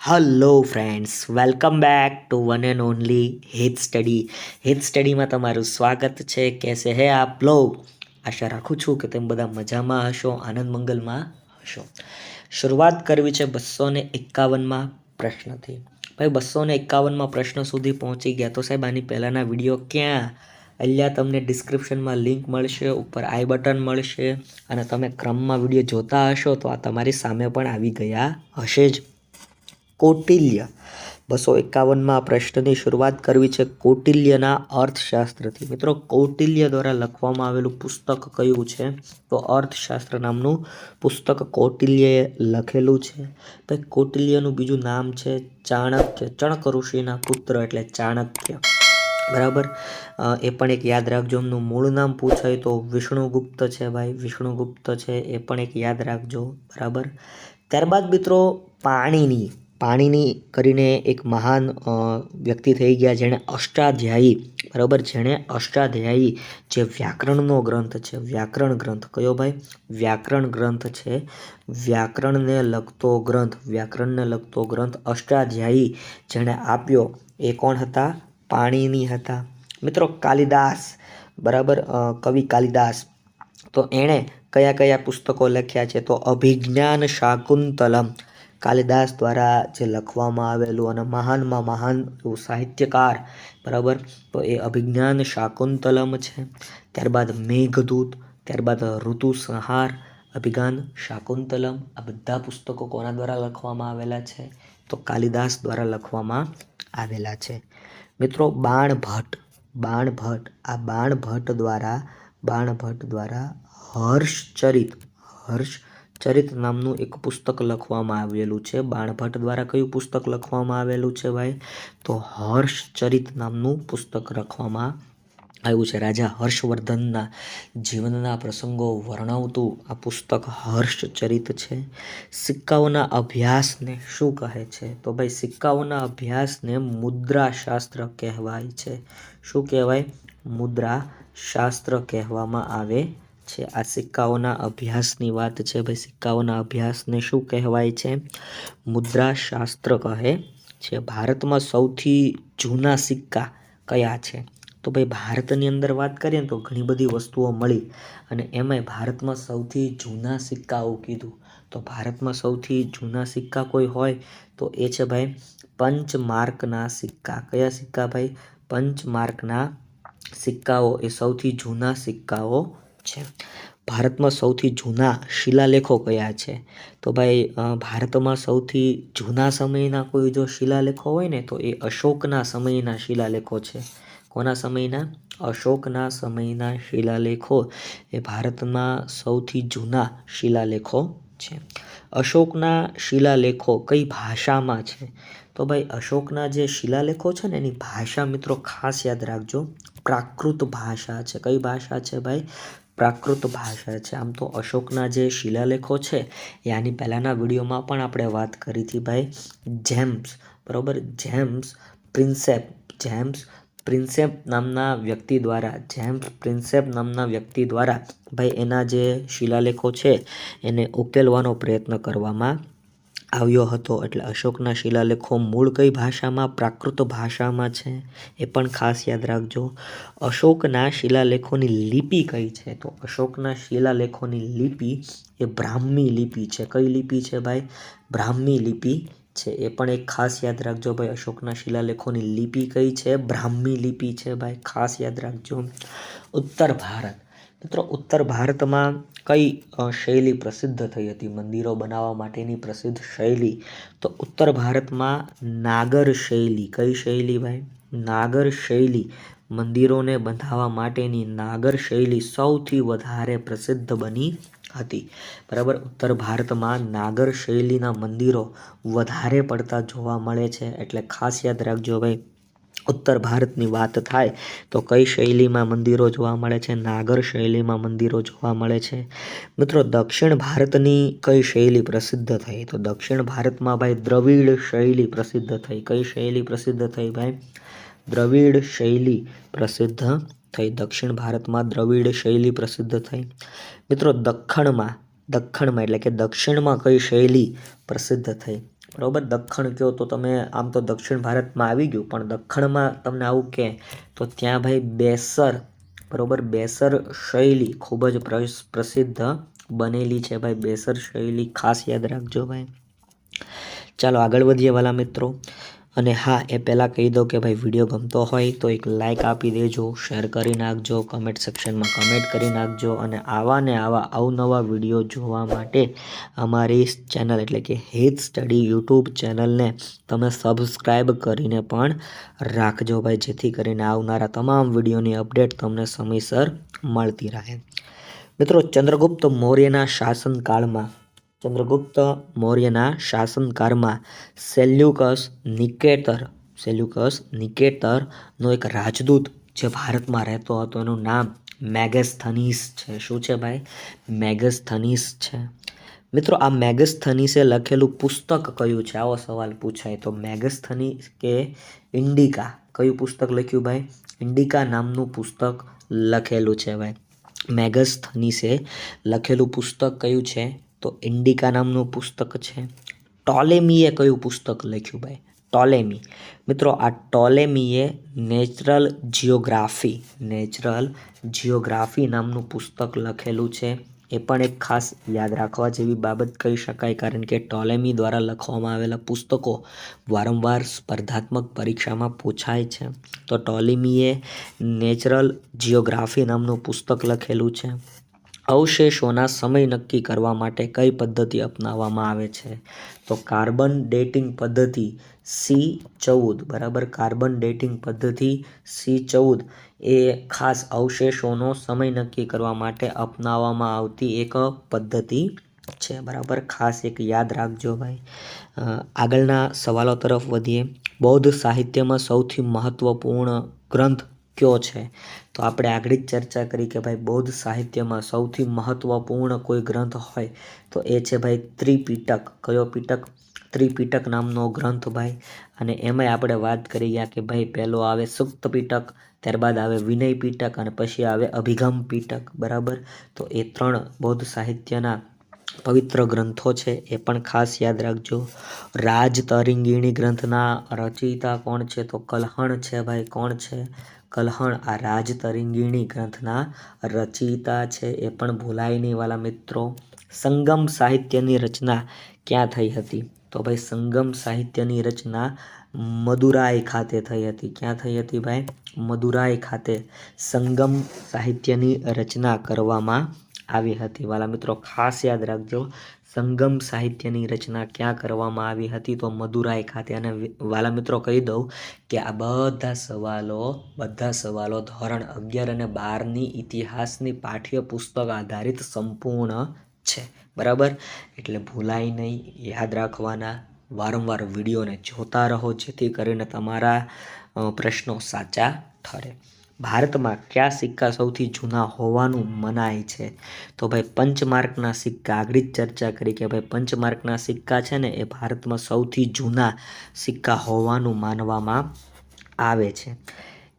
Hello friends welcome back to one and only Hit study Hit સ્ટડીમાં તમારું સ્વાગત છે. કેસે હે આપ લોગ? આશા રાખું છું કે તેમ બધા મજામાં હશો આનંદ મંગલમાં હશો. શરૂઆત કરવી છે બસો ને એકાવનમાં પ્રશ્નથી. ભાઈ, બસો ને એકાવનમાં પ્રશ્ન સુધી પહોંચી ગયા તો સાહેબ, આની પહેલાંના વીડિયો ક્યાં અહીંયા તમને ડિસ્ક્રિપ્શનમાં લિંક મળશે, ઉપર આઈ બટન મળશે અને તમે ક્રમમાં વીડિયો જોતા હશો તો આ તમારી સામે પણ આવી ગયા હશે જ. કૌટિલ્ય. બસો એકાવનમાં પ્રશ્નની શરૂઆત કરવી છે કૌટિલ્યના અર્થશાસ્ત્રથી. મિત્રો, કૌટિલ્ય દ્વારા લખવામાં આવેલું પુસ્તક કયું છે? તો અર્થશાસ્ત્ર નામનું પુસ્તક કૌટિલ્યએ લખેલું છે. ભાઈ કૌટિલ્યનું બીજું નામ છે ચાણક્ય. ચણક ઋષિના પુત્ર એટલે ચાણક્ય. બરાબર? એ પણ એક યાદ રાખજો. એમનું મૂળ નામ પૂછાય તો વિષ્ણુગુપ્ત છે ભાઈ. વિષ્ણુગુપ્ત છે, એ પણ એક યાદ રાખજો. બરાબર? ત્યારબાદ મિત્રો પાણીની પાણીની કરીને એક મહાન વ્યક્તિ થઈ ગયા જેણે અષ્ટાધ્યાયી, બરાબર? જેણે અષ્ટાધ્યાયી જે વ્યાકરણનો ગ્રંથ છે, વ્યાકરણ ગ્રંથ કયો ભાઈ? વ્યાકરણ ગ્રંથ છે. વ્યાકરણને લગતો ગ્રંથ, વ્યાકરણને લગતો ગ્રંથ અષ્ટાધ્યાયી જેણે આપ્યો. એ કોણ હતા? પાણીની હતા. મિત્રો કાલિદાસ, બરાબર? કવિ કાલિદાસ. તો એણે કયા કયા પુસ્તકો લખ્યા છે? તો અભિજ્ઞાન શાકુંતલમ. કાલિદાસ દ્વારા જે લખવામાં આવેલું અને મહાનમાં મહાન સાહિત્યકાર, બરાબર? તો એ અભિજ્ઞાન શાકુંતલમ છે. ત્યારબાદ મેઘદૂત, ત્યારબાદ ઋતુ સંહાર અભિગાન શાકુંતલમ. આ બધા પુસ્તકો કોના દ્વારા લખવામાં આવેલા છે? તો કાલિદાસ દ્વારા લખવામાં આવેલા છે. મિત્રો, બાણભટ્ટ. બાણભટ્ટ. આ બાણભટ્ટ દ્વારા બાણભટ્ટ દ્વારા હર્ષચરિત હર્ષચરિત નામનું એક પુસ્તક લખવામાં આવેલું છે. બાણભટ્ટ દ્વારા કયું પુસ્તક લખવામાં આવેલું છે ભાઈ? તો હર્ષચરિત નામનું પુસ્તક લખવામાં આવ્યું છે. રાજા હર્ષવર્ધનના જીવનના પ્રસંગો વર્ણવતું આ પુસ્તક હર્ષચરિત છે. સિક્કાઓના અભ્યાસને શું કહે છે? તો ભાઈ, સિક્કાઓના અભ્યાસને મુદ્રાશાસ્ત્ર કહેવાય છે. શું કહેવાય? મુદ્રાશાસ્ત્ર કહેવામાં આવે છે. આ સિક્કાઓના અભ્યાસની વાત છે ભાઈ. સિક્કાઓના અભ્યાસને શું કહેવાય છે? મુદ્રાશાસ્ત્ર કહે છે. ભારતમાં સૌથી જૂના સિક્કા કયા છે? તો ભાઈ ભારતની અંદર વાત કરીએ તો ઘણી બધી વસ્તુઓ મળી અને એમાંય ભારતમાં સૌથી જૂના સિક્કાઓ કીધું. તો ભારતમાં સૌથી જૂના સિક્કા કોઈ હોય તો એ છે ભાઈ પંચમાર્કના સિક્કા. કયા સિક્કા ભાઈ? પંચમાર્કના સિક્કાઓ એ સૌથી જૂના સિક્કાઓ છે. ભારતમાં સૌથી જૂના શિલાલેખો કયા છે? તો ભાઈ ભારતમાં સૌથી જૂના સમયના કોઈ જો શિલાલેખો હોય ને તો એ અશોકના સમયના શિલાલેખો છે. કોના સમયના? અશોકના સમયના શિલાલેખો. એ ભારતમાં સૌથી જૂના શિલાલેખો છે. અશોકના શિલાલેખો કઈ ભાષામાં છે? તો ભાઈ, અશોકના જે શિલાલેખો છે ને, એની ભાષા મિત્રો ખાસ યાદ રાખજો. પ્રાકૃત ભાષા છે. કઈ ભાષા છે ભાઈ? પ્રાકૃત ભાષા છે. આમ તો અશોકના જે શિલાલેખો છે એ આની પહેલાંના વિડીયોમાં પણ આપણે વાત કરી હતી ભાઈ. જેમ્સ. બરાબર? જેમ્સ પ્રિન્સેપ. જેમ્સ પ્રિન્સેપ નામના વ્યક્તિ દ્વારા જેમ્સ પ્રિન્સેપ નામના વ્યક્તિ દ્વારા, ભાઈ, એના જે શિલાલેખો છે, એને ઉકેલવાનો પ્રયત્ન કરવામાં આવ્યો હતો. એટલે અશોકના શિલાલેખો મૂળ કઈ ભાષામાં? પ્રાકૃત ભાષામાં છે. એ પણ ખાસ યાદ રાખજો. અશોકના શિલાલેખોની લિપિ કઈ છે? તો અશોકના શિલાલેખોની લિપિ એ બ્રાહ્મી લિપિ છે. કઈ લિપિ છે, ભાઈ? બ્રાહ્મી લિપિ છે. એ પણ એક ખાસ યાદ રાખજો ભાઈ, અશોકના શિલાલેખોની લિપિ કઈ છે? બ્રાહ્મી લિપિ છે ભાઈ, ખાસ યાદ રાખજો. ઉત્તર ભારત. મિત્રો, ઉત્તર ભારતમાં કઈ શૈલી પ્રસિદ્ધ થઈ હતી? મંદિરો બનાવવા માટેની પ્રસિદ્ધ શૈલી? તો ઉત્તર ભારતમાં નાગર શૈલી. કઈ શૈલી ભાઈ? નાગર શૈલી. મંદિરોને બંધાવવા માટેની નાગર શૈલી સૌથી વધારે પ્રસિદ્ધ બની હતી. બરાબર? ઉત્તર ભારતમાં નાગર શૈલીના મંદિરો વધારે પડતા જોવા મળે છે. એટલે ખાસ યાદ રાખજો ભાઈ, ઉત્તર ભારતની વાત થાય તો કઈ શૈલીમાં મંદિરો જોવા મળે છે? નાગર શૈલીમાં મંદિરો જોવા મળે છે. મિત્રો, દક્ષિણ ભારતની કઈ શૈલી પ્રસિદ્ધ થઈ? તો દક્ષિણ ભારતમાં ભાઈ દ્રવિડ શૈલી પ્રસિદ્ધ થઈ. કઈ શૈલી પ્રસિદ્ધ થઈ ભાઈ? દ્રવિડ શૈલી પ્રસિદ્ધ થઈ દક્ષિણ ભારતમાં દ્રવિડ શૈલી પ્રસિદ્ધ થઈ. મિત્રો, દખ્ખણમાં દખ્ખણમાં એટલે કે દક્ષિણમાં કઈ શૈલી પ્રસિદ્ધ થઈ? બરાબર, દખ્ખણ કહો તો તમે, આમ તો દક્ષિણ ભારતમાં આવી ગયું, પણ દખ્ખણમાં તમને આવું કહે તો ત્યાં ભાઈ બેસર, બરાબર, બેસર શૈલી ખૂબ જ પ્રસિદ્ધ બનેલી છે ભાઈ, બેસર શૈલી ખાસ યાદ રાખજો ભાઈ. ચાલો આગળ વધીએ વાલા મિત્રો. અને હા, એ પહેલાં કહી દો કે ભાઈ વીડિયો ગમતો હોય તો એક લાઇક આપી દેજો શેર કરી નાખજો કમેન્ટ સેક્શનમાં કમેન્ટ કરી નાખજો અને આવા ને આવા અવનવા વીડિયો જોવા માટે અમારી ચેનલ એટલે કે હેત સ્ટડી યુટ્યુબ ચેનલને તમે સબસ્ક્રાઈબ કરીને પણ રાખજો ભાઈ, જેથી કરીને આવનારા તમામ વિડીયોની અપડેટ તમને સમયસર મળતી રહે. મિત્રો, ચંદ્રગુપ્ત મૌર્યના શાસનકાળમાં ચંદ્રગુપ્ત મૌર્યના શાસનકાળમાં સેલ્યુકસ નિકેટર સેલ્યુકસ નિકેટરનો એક રાજદૂત જે ભારતમાં રહેતો હતો, એનું નામ મેગેસ્થનીસ છે. શું છે ભાઈ? મેગેસ્થનીસ છે. મિત્રો, આ મેગેસ્થનીસે લખેલું પુસ્તક કયું છે? આવો સવાલ પૂછાય. તો મેગેસ્થનીસ કે ઇન્ડિકા? કયું પુસ્તક લખ્યું ભાઈ? ઇન્ડિકા નામનું પુસ્તક લખેલું છે ભાઈ. મેગસ્થનીસે લખેલું પુસ્તક કયું છે? તો ઇન્ડિકા નામનું પુસ્તક છે. ટોલેમીએ કયું પુસ્તક લખ્યું ભાઈ? ટોલેમી. મિત્રો, આ ટોલેમીએ નેચરલ જિયોગ્રાફી નેચરલ જિયોગ્રાફી નામનું પુસ્તક લખેલું છે. એ પણ એક ખાસ યાદ રાખવા જેવી બાબત કહી શકાય, કારણ કે ટોલેમી દ્વારા લખવામાં આવેલા પુસ્તકો વારંવાર સ્પર્ધાત્મક પરીક્ષામાં પૂછાય છે. તો ટોલેમીએ નેચરલ જિયોગ્રાફી નામનું પુસ્તક લખેલું છે. અવશેષોના સમય નક્કી કરવા માટે કઈ પદ્ધતિ અપનાવવામાં આવે છે? તો કાર્બન ડેટિંગ પદ્ધતિ સી ચૌદ, બરાબર? કાર્બન ડેટિંગ પદ્ધતિ સી ચૌદ એ ખાસ અવશેષોનો સમય નક્કી કરવા માટે અપનાવવામાં આવતી એક પદ્ધતિ છે, બરાબર? ખાસ એક યાદ રાખજો ભાઈ. આગળના સવાલો તરફ વધીએ. બૌદ્ધ સાહિત્યમાં સૌથી મહત્વપૂર્ણ ગ્રંથ કયો છે? તો આપણે આગળ જ ચર્ચા કરી કે ભાઈ બૌદ્ધ સાહિત્યમાં સૌથી મહત્વપૂર્ણ કોઈ ગ્રંથ હોય તો એ છે ભાઈ ત્રિપીટક. કયો પીટક? ત્રિપીટક નામનો ગ્રંથ ભાઈ. અને એમાંય આપણે વાત કરી ગયા કે ભાઈ પહેલો આવે સુક્ત પીટક, ત્યારબાદ આવે વિનય પીટક અને પછી આવે અભિગમ પીટક. બરાબર? તો એ ત્રણ બૌદ્ધ સાહિત્યના પવિત્ર ગ્રંથો છે. એ પણ ખાસ યાદ રાખજો. રાજ તરંગીણી ગ્રંથના રચયિતા કોણ છે? તો કલહણ છે ભાઈ. કોણ છે? કલ્હણ આ રાજ તરંગીણી ગ્રંથના રચયિતા છે. એ પણ ભૂલાય નહીં વાલા મિત્રો. સંગમ સાહિત્યની રચના ક્યાં થઈ હતી? તો ભાઈ સંગમ સાહિત્યની રચના મદુરાઈ ખાતે થઈ હતી. ક્યાં થઈ હતી ભાઈ? મદુરાઈ ખાતે સંગમ સાહિત્યની રચના કરવામાં આવી હતી. વાલા મિત્રો, ખાસ યાદ રાખજો સંગમ સાહિત્યની રચના ક્યાં કરવામાં આવી હતી તો મદુરાઈ ખાતે. અને વાલા મિત્રો કહી દઉં કે આ બધા સવાલો બધા સવાલો ધોરણ અગિયાર અને બારની ઇતિહાસની પાઠ્યપુસ્તક આધારિત સંપૂર્ણ છે. બરાબર? એટલે ભૂલાય નહીં, યાદ રાખવાના. વારંવાર વિડીયોને જોતા રહો જેથી કરીને તમારા પ્રશ્નો સાચા ઠરે. ભારતમાં કયા સિક્કા સૌથી જૂના હોવાનું મનાય છે? તો ભાઈ, પંચમાર્કના સિક્કા. આગળ જ ચર્ચા કરી કે ભાઈ, પંચમાર્કના સિક્કા છે ને, એ ભારતમાં સૌથી જૂના સિક્કા હોવાનું માનવામાં આવે છે.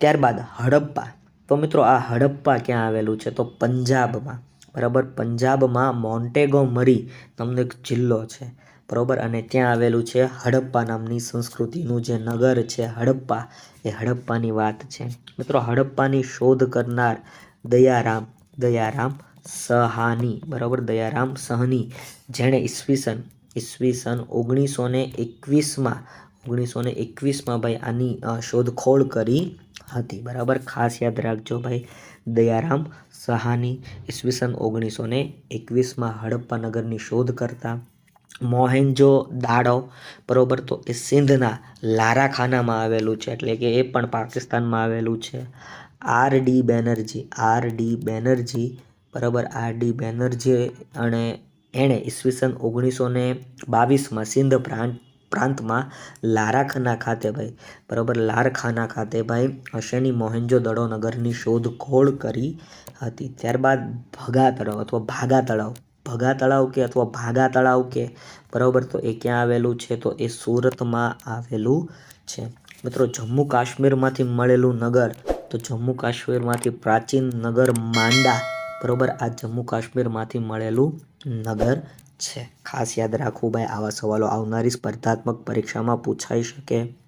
ત્યારબાદ હડપ્પા. તો મિત્રો, આ હડપ્પા ક્યાં આવેલું છે? તો પંજાબમાં. બરાબર? પંજાબમાં મોન્ટેગો મરી તમને એક જિલ્લો છે. બરાબર? અને ત્યાં આવેલું છે હડપ્પા નામની સંસ્કૃતિનું જે નગર છે હડપ્પા. એ હડપ્પાની વાત છે. મિત્રો, હડપ્પાની શોધ કરનાર દયારામ દયારામ સહાની, બરાબર? દયારામ સહની, જેણે ઈસવીસન ઈસવીસન ઓગણીસો ને એકવીસમાં ઓગણીસો ને એકવીસમાં ભાઈ આની શોધખોળ કરી હતી. બરાબર? ખાસ યાદ રાખજો ભાઈ, દયારામ સહાની ઈસવીસન ઓગણીસો ને એકવીસમાં હડપ્પા નગરની શોધ કરતા. મોહેન્જો દાડો, બરાબર? તો એ સિંધના લારાખાનામાં આવેલું છે, એટલે કે એ પણ પાકિસ્તાનમાં આવેલું છે. R D Banerjee, R D Banerjee, બરાબર? આર ડી બેનર્જી અને એણે ઈસવીસન ઓગણીસો ને બાવીસમાં સિંધ પ્રાંત, પ્રાંતમાં લારાખાના ખાતે ભાઈ, બરાબર? લારખાના ખાતે ભાઈ હશેની મોહેન્જો દડો નગરની શોધખોળ કરી હતી. ત્યારબાદ ભગા તળાવ અથવા ભાગા તળાવ ભગા તળાવ કે અથવા ભાગા તળાવ કે, બરાબર? તો એ ક્યાં આવેલું છે? તો એ સુરતમાં આવેલું છે. મિત્રો જમ્મુ કાશ્મીરમાંથી મળેલું નગર, તો જમ્મુ કાશ્મીરમાંથી પ્રાચીન નગર માંડા, બરાબર? આ જમ્મુ કાશ્મીરમાંથી મળેલું નગર છે. ખાસ યાદ રાખવું ભાઈ, આવા સવાલો આવનારી સ્પર્ધાત્મક પરીક્ષામાં પૂછાઈ શકે.